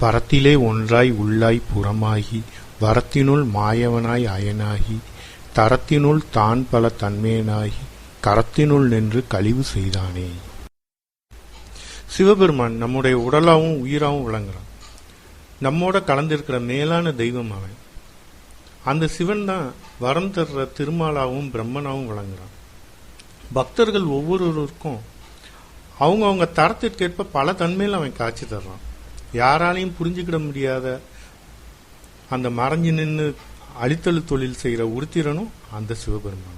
பரத்திலே ஒன்றாய் உள்ளாய் புறமாகி வரத்தினுள் மாயவனாய் அயனாகி தரத்தினுள் தான் பல தன்மையனாகி கரத்தினுள் நின்று கழிவு செய்தானே. சிவபெருமான் நம்முடைய உடலாவும் உயிராகவும் விளங்குறான். நம்மோட கலந்திருக்கிற மேலான தெய்வம் அவன். அந்த சிவன் தான் வரம் தர்ற திருமாலாவும் பிரம்மனாவும் விளங்குறான். பக்தர்கள் ஒவ்வொருவருக்கும் அவங்கவுங்க தரத்திற்கேற்ப பல தன்மையில் அவன் காட்சி தர்றான். யாராலையும் புரிஞ்சுக்கிட முடியாத அந்த மறைஞ்சு நின்று அழித்தழு தொழில் செய்கிற உருத்திரனும் அந்த சிவபெருமான்